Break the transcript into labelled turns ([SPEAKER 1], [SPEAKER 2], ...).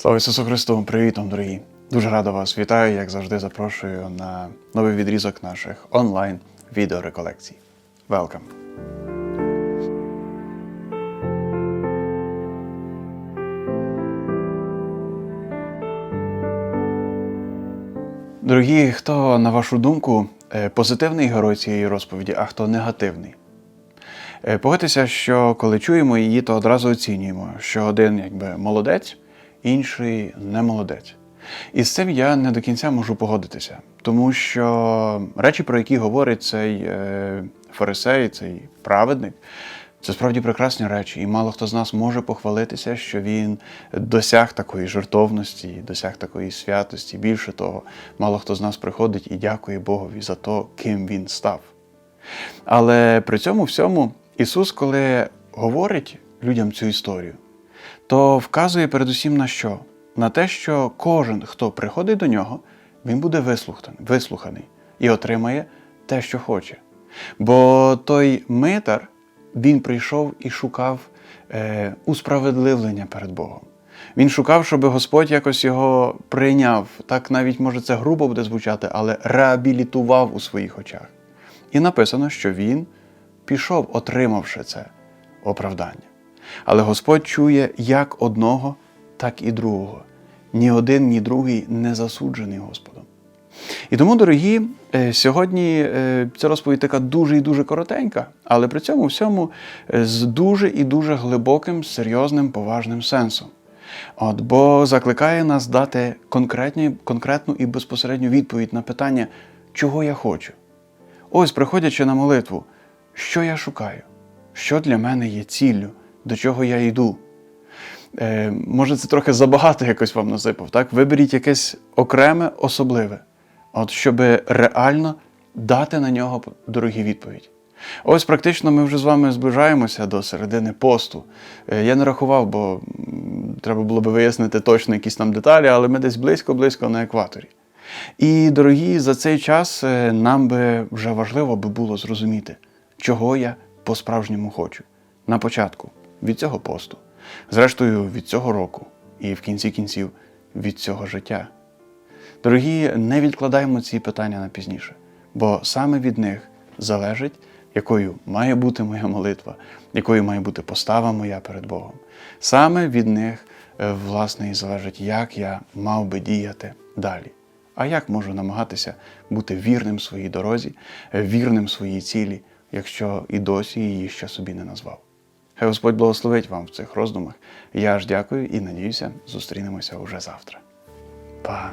[SPEAKER 1] Слава Ісусу Христу! Привіт вам, дорогі! Дуже радо вас вітаю, як завжди, запрошую на новий відрізок наших онлайн відеореколекцій. Welcome! Дорогі, хто, на вашу думку, е, позитивний герой цієї розповіді, а хто негативний? Е, Погодьтеся, що коли чуємо її, то одразу оцінюємо, що один якби молодець, інший не молодець. І з цим я не до кінця можу погодитися, тому що речі, про які говорить цей е, фарисей, цей праведник, це справді прекрасні речі, і мало хто з нас може похвалитися, що він досяг такої жертовності, досяг такої святості. Більше того, мало хто з нас приходить і дякує Богові за те, ким він став. Але при цьому всьому Ісус, коли говорить людям цю історію, то вказує передусім на що? На те, що кожен, хто приходить до нього, він буде вислуханий, вислуханий і отримає те, що хоче. Бо той митар, він прийшов і шукав е, усправедливлення перед Богом. Він шукав, щоб Господь якось його прийняв. Так навіть може це грубо буде звучати, але реабілітував у своїх очах. І написано, що він пішов, отримавши це оправдання. Але Господь чує як одного, так і другого. Ні один, ні другий не засуджений Господом. І тому, дорогі, е, сьогодні е, ця розповідь така дуже і дуже коротенька, але при цьому всьому е, з дуже і дуже глибоким, серйозним, поважним сенсом. От, бо закликає нас дати конкретні, конкретну і безпосередню відповідь на питання, чого я хочу. Ось, приходячи на молитву, що я шукаю, що для мене є ціллю, до чого я йду. Е, може, це трохи забагато якось вам насипав, так? Виберіть якесь окреме, особливе, от щоб реально дати на нього дорогі відповідь. Ось практично ми вже з вами зближаємося до середини посту. Е, Я не рахував, бо треба було би вияснити точно якісь там деталі, але ми десь близько-близько на екваторі. І, дорогі, за цей час е, нам би вже важливо би було зрозуміти, чого я по-справжньому хочу. На початку від цього посту, зрештою від цього року, і в кінці кінців від цього життя. Дорогі, не відкладаємо ці питання на пізніше, бо саме від них залежить, якою має бути моя молитва, якою має бути постава моя перед Богом. Саме від них, е, власне, і залежить, як я мав би діяти далі. А як можу намагатися бути вірним своїй дорозі, е, вірним своїй цілі, якщо і досі її ще собі не назвав? Хай Господь благословить вам в цих роздумах. Я ж дякую і надіюся, зустрінемося уже завтра. Па!